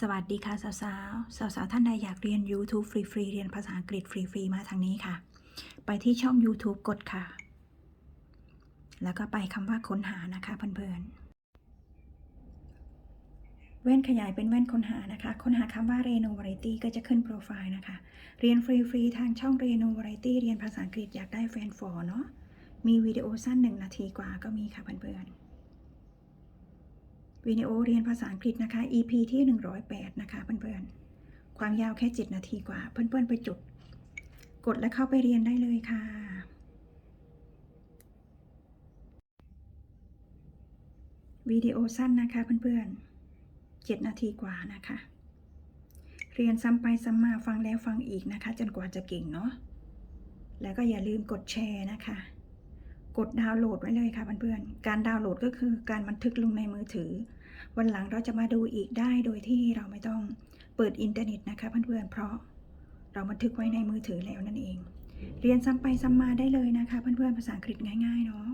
สวัสดีค่ะ สาวๆสาวๆท่านใดอยากเรียน YouTube ฟรีๆเรียนภาษาอังกฤษฟรีๆมาทางนี้ค่ะ ไปที่ช่อง YouTube กดค่ะ แล้วก็ไปคำว่าค้นหานะคะเพื่อนๆแว่นขยายเป็นแว่นค้นหานะคะ ค้นหาคำว่า r e n o v a r i t y ก็จะขึ้นโปรไฟล์นะคะ เรียนฟรีๆทางช่อง r e n o v a r i t y เรียนภาษาอังกฤษอยากได้แฟนฟอร์เนาะมีวิดีโอสั้นหนึ่งนาทีกว่าก็มีค่ะเพื่อนๆ วิดีโอเรียนภาษาอังกฤษนะคะ EP ที่ 108 นะคะเพื่อนๆ ความยาวแค่ 7 นาทีกว่า เพื่อนๆ ไปจุดกดและเข้าไปเรียนได้เลยค่ะ วิดีโอสั้นนะคะเพื่อนๆ 7 นาทีกว่านะคะ เรียนซ้ำไปซ้ำมาฟังแล้วฟังอีกนะคะ จนกว่าจะเก่งเนาะ แล้วก็อย่าลืมกดแชร์นะคะกดดาวน์โหลดไว้เลยค่ะเพื่อนๆ การดาวน์โหลดก็คือการบันทึกลงในมือถือ วันหลังเราจะมาดูอีกได้โดยที่เราไม่ต้องเปิดอินเทอร์เน็ตนะคะเพื่อนๆเพราะเราบันทึกไว้ในมือถือแล้วนั่นเอง เรียนซ้ำไปซ้ำมาได้เลยนะคะเพื่อนๆภาษาอังกฤษง่ายๆเนาะ